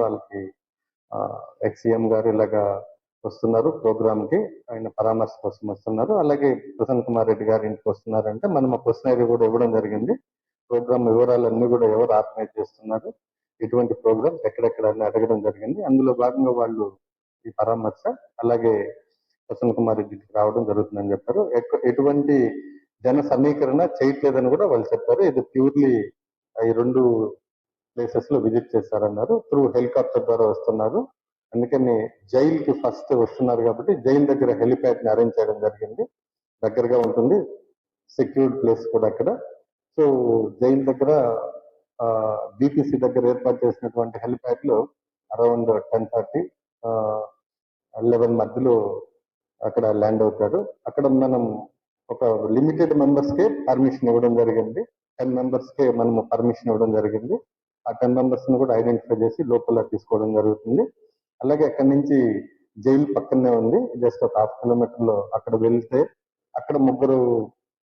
వాళ్ళకి ఎక్స్ఎం గారు ఇలాగా వస్తున్నారు ప్రోగ్రామ్కి ఆయన పరామర్శ కోసం వస్తున్నారు. అలాగే ప్రసన్న కుమార్ రెడ్డి గారి ఇంటికి వస్తున్నారంటే మనం ఆ క్వశ్చనరీ కూడా ఇవ్వడం జరిగింది. ప్రోగ్రామ్ వివరాలన్నీ కూడా ఎవరు ఆర్గనైజ్ చేస్తున్నారు ఎటువంటి ప్రోగ్రామ్ ఎక్కడెక్కడ అని అడగడం జరిగింది. అందులో భాగంగా వాళ్ళు ఈ పరామర్శ అలాగే ప్రసన్న కుమార్ రెడ్డికి రావడం జరుగుతుందని చెప్పారు. ఎటువంటి జన సమీకరణ చేయట్లేదని కూడా వాళ్ళు చెప్పారు. ఇది ప్యూర్లీ ఈ రెండు ప్లేసెస్లో విజిట్ చేశారన్నారు త్రూ హెలికాప్టర్ ద్వారా వస్తున్నారు. అందుకని జైల్కి ఫస్ట్ వస్తున్నారు కాబట్టి జైల్ దగ్గర హెలిప్యాడ్ని అరేంజ్ చేయడం జరిగింది. దగ్గరగా ఉంటుంది సెక్యూర్డ్ ప్లేస్ కూడా అక్కడ. సో జైల్ దగ్గర బీపీసీ దగ్గర ఏర్పాటు చేసినటువంటి హెలిప్యాడ్లో అరౌండ్ టెన్ థర్టీ లెవెన్ మధ్యలో అక్కడ ల్యాండ్ అవుతారు అక్కడ మనం ఒక లిమిటెడ్ మెంబర్స్ కే పర్మిషన్ ఇవ్వడం జరిగింది. టెన్ మెంబర్స్ కే మనము పర్మిషన్ ఇవ్వడం జరిగింది. ఆ టెన్ మెంబర్స్ని కూడా ఐడెంటిఫై చేసి లోపల తీసుకోవడం జరుగుతుంది. అలాగే అక్కడి నుంచి జైలు పక్కనే ఉంది. జస్ట్ ఒక హాఫ్ కిలోమీటర్లో అక్కడ వెళ్తే అక్కడ ముగ్గురు